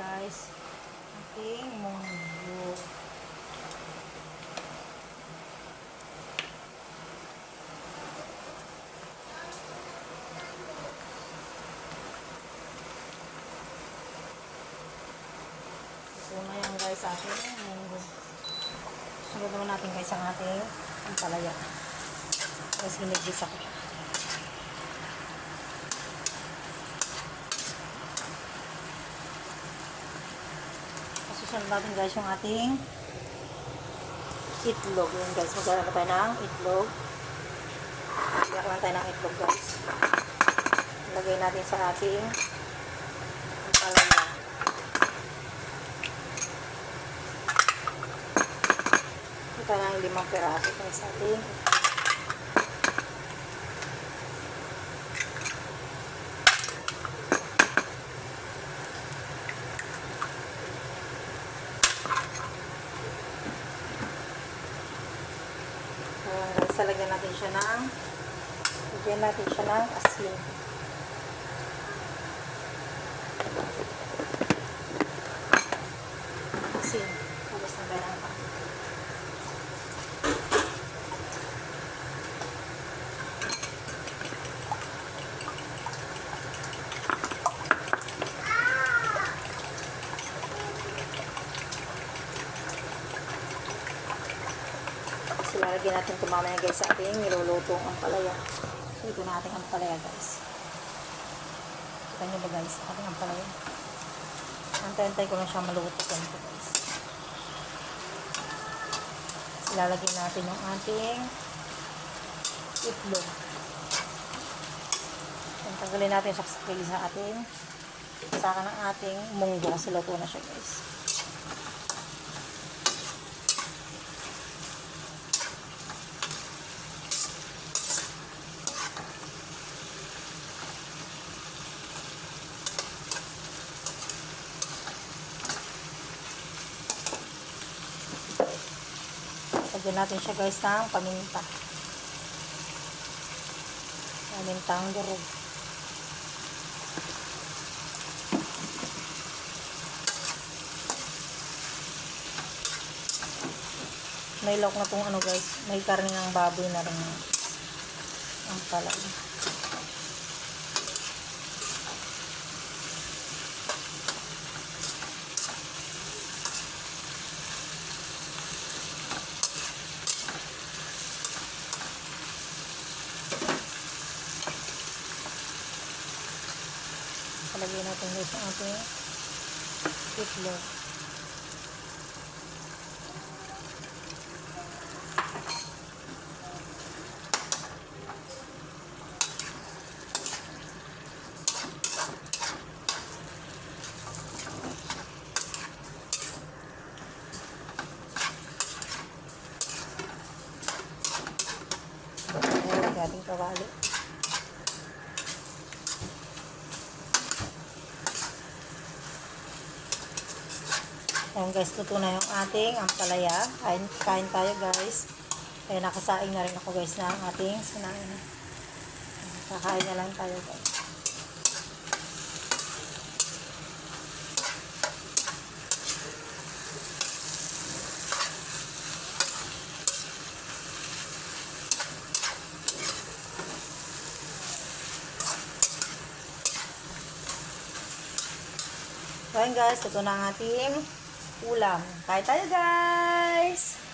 guys. Ating munggo. So, ngayon guys, ating munggo. Sunod naman natin guys ang ating ampalaya. Tapos ginigisa ko siya. Susunod natin guys yung ating itlog. Yun guys, magkakaroon na tayo ng itlog. Magkakaroon na tayo ng itlog guys. Lagay natin sa ating palaya. Ito na yung limang peraso guys sa ating itlog. Salagyan natin siya ng lagyan natin siya ng asin. Asin. Tapos na ganang pa. So, lalagyan natin ito mamaya guys sa ating nilulutong ang palaya. So, ito na ating ang palaya guys. Kita nyo ba guys, ating ang palaya. Antay-antay ko lang siya maluto ko ito guys. So, natin yung ating itlog. So, tanggalin natin siya sa sa ating saka ng ating munggo kasi luto na siya guys. Lagyan natin siya guys ng paminta. Pamintang durog. May lock na tong ano guys. May karne ng baboy na rin. Ang pala. Palagyan natin guys ang ating itlog. Ayan, galing kawali. Ayan guys, luto na yung ating ampalaya. Kain, kain tayo guys. Kaya nakasaing na rin ako guys ng ating sinain. Kakain na lang tayo guys. Ayan guys, ito na ang ating ulam. Kain tayo guys!